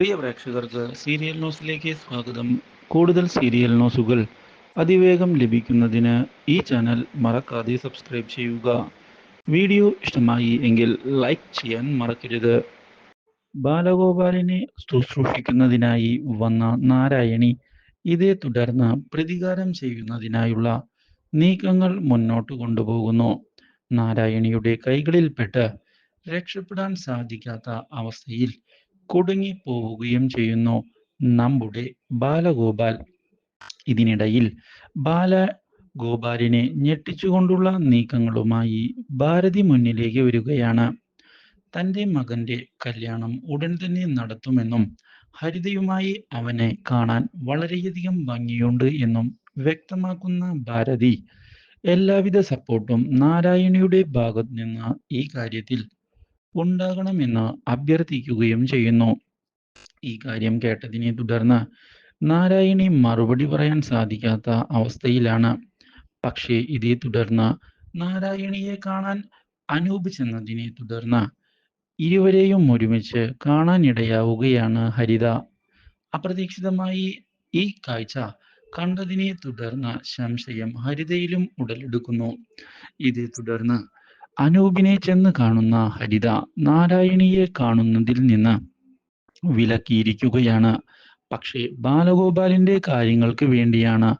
പ്രിയ പ്രേക്ഷകർക്ക് സീരിയൽ ന്യൂസിലേക്ക് സ്വാഗതം. കൂടുതൽ സീരിയൽ ന്യൂസുകൾ അതിവേഗം ലഭിക്കുന്നതിന് ഈ ചാനൽ മറക്കാതെ സബ്സ്ക്രൈബ് ചെയ്യുക. വീഡിയോ ഇഷ്ടമായി എങ്കിൽ ലൈക്ക് ചെയ്യാൻ മറക്കരുത്. ബാലഗോപാലിനെ ശുശ്രൂഷിക്കുന്നതിനായി വന്ന നാരായണി ഇതേ തുടർന്ന് പ്രതികാരം ചെയ്യുന്നതിനായുള്ള നീക്കങ്ങൾ മുന്നോട്ട് കൊണ്ടുപോകുന്നു. നാരായണിയുടെ കൈകളിൽപ്പെട്ട് രക്ഷപ്പെടാൻ സാധിക്കാത്ത അവസ്ഥയിൽ കുടുങ്ങിപ്പോവുകയും ചെയ്യുന്നു നമ്മുടെ ബാലഗോപാൽ. ഇതിനിടയിൽ ബാലഗോപാലിനെ ഞെട്ടിച്ചുകൊണ്ടുള്ള നീക്കങ്ങളുമായി ഭാരതി മുന്നിലേക്ക് വരികയാണ്. തന്റെ മകന്റെ കല്യാണം ഉടൻ തന്നെ നടത്തുമെന്നും ഹരിതയുമായി അവനെ കാണാൻ വളരെയധികം ഭംഗിയുണ്ട് എന്നും വ്യക്തമാക്കുന്ന ഭാരതി എല്ലാവിധ സപ്പോർട്ടും നാരായണിയുടെ ഭാഗത്തു നിന്ന് ഈ കാര്യത്തിൽ ഉണ്ടാകണമെന്ന് അഭ്യർത്ഥിക്കുകയും ചെയ്യുന്നു. ഈ കാര്യം കേട്ടതിനെ തുടർന്ന് നാരായണി മറുപടി പറയാൻ സാധിക്കാത്ത അവസ്ഥയിലാണ്. പക്ഷേ ഇതേ തുടർന്ന് നാരായണിയെ കാണാൻ അനൂപ് ചെന്നതിനെ തുടർന്ന് ഇരുവരെയും ഒരുമിച്ച് കാണാനിടയാവുകയാണ് ഹരിത. അപ്രതീക്ഷിതമായി ഈ കാഴ്ച കണ്ടതിനെ തുടർന്ന് സംശയം ഹരിതയിലും ഉടലെടുക്കുന്നു. ഇതേ തുടർന്ന് അനൂപിനെ ചെന്ന് കാണുന്ന ഹരിത നാരായണിയെ കാണുന്നതിൽ നിന്ന് വിലക്കിയിരിക്കുകയാണ്. പക്ഷേ ബാലഗോപാലിന്റെ കാര്യങ്ങൾക്ക് വേണ്ടിയാണ്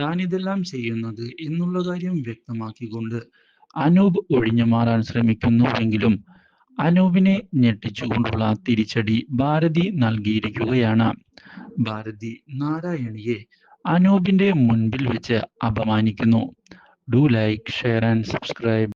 താൻ ഇതെല്ലാം ചെയ്യുന്നത് എന്നുള്ള കാര്യം വ്യക്തമാക്കിക്കൊണ്ട് അനൂപ് ഒഴിഞ്ഞു മാറാൻ ശ്രമിക്കുന്നുവെങ്കിലും അനൂപിനെ ഞെട്ടിച്ചുകൊണ്ടുള്ള തിരിച്ചടി ഭാരതി നൽകിയിരിക്കുകയാണ്. ഭാരതി നാരായണിയെ അനൂപിന്റെ മുൻപിൽ വെച്ച് അപമാനിക്കുന്നു. Do like share and subscribe.